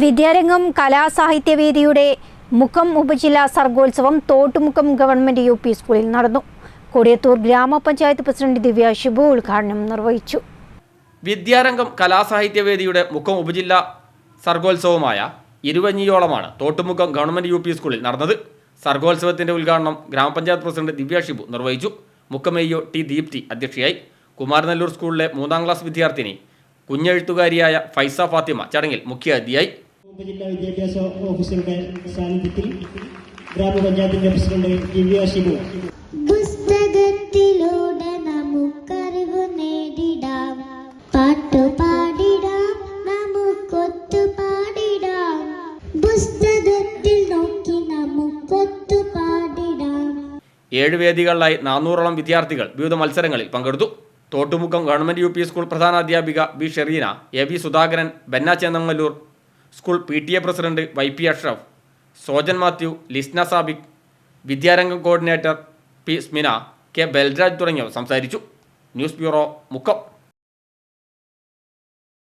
വിദ്യാരംഗം കലാസാഹിത്യവേദിയുടെ മുഖം ഉപജില്ല സർഗോത്സവം തോട്ടുമുക്കം ഗവൺമെന്റ് യു പി സ്കൂളിൽ നടന്നു. കൊടിയത്തൂർ ഗ്രാമപഞ്ചായത്ത് പ്രസിഡന്റ് ദിവ്യ ഷിബു ഉദ്ഘാടനം നിർവഹിച്ചു. വിദ്യാരംഗം കലാസാഹിത്യവേദിയുടെ മുക്കം ഉപജില്ലാ സർഗോത്സവമായ ഇരുവഞ്ഞിയോളമാണ് തോട്ടുമുക്കം ഗവൺമെന്റ് യു പി സ്കൂളിൽ നടന്നത്. സർഗോത്സവത്തിന്റെ ഉദ്ഘാടനം ഗ്രാമപഞ്ചായത്ത് പ്രസിഡന്റ് ദിവ്യ ഷിബു നിർവഹിച്ചു. മുക്കമേയോ ടി ദീപ്തി അധ്യക്ഷയായി. കുമാരനല്ലൂർ സ്കൂളിലെ മൂന്നാം ക്ലാസ് വിദ്യാർത്ഥിനി കുഞ്ഞെഴുത്തുകാരിയായ ഫൈസ ഫാത്തിമ ചടങ്ങിൽ മുഖ്യാതിഥിയായി ഉപജില്ലാ വിദ്യാഭ്യാസ ഓഫീസറുടെ സാന്നിധ്യത്തിൽ ഗ്രാമപഞ്ചായത്തിന്റെ പ്രസിഡന്റ് ദിവ്യ ഷിബു പുസ്തകത്തിലൂടെ നമുക്കറിവ് നേടിടാം. പാട്ടുപാടിടാം നമുക്കൊത്തു പാടിടാം. പുസ്തകത്തിൽ നോക്കി നമുക്കൊത്തു പാടിടാം. ഏഴ് വേദികളിലായി നാനൂറോളം വിദ്യാർത്ഥികൾ വിവിധ മത്സരങ്ങളിൽ പങ്കെടുത്തു. Thottumukkam government U P school പ്രധാനാധ്യാപിക B Shereena A V Sudhakaran Benna Chennangallur school P T A president Y P Ashraf Sojan Mathew Lisna Sabik Vidyarangam coordinator P Smina K Balraj തുടങ്ങിയവർ സംസാരിച്ചു. News bureau Mukkam.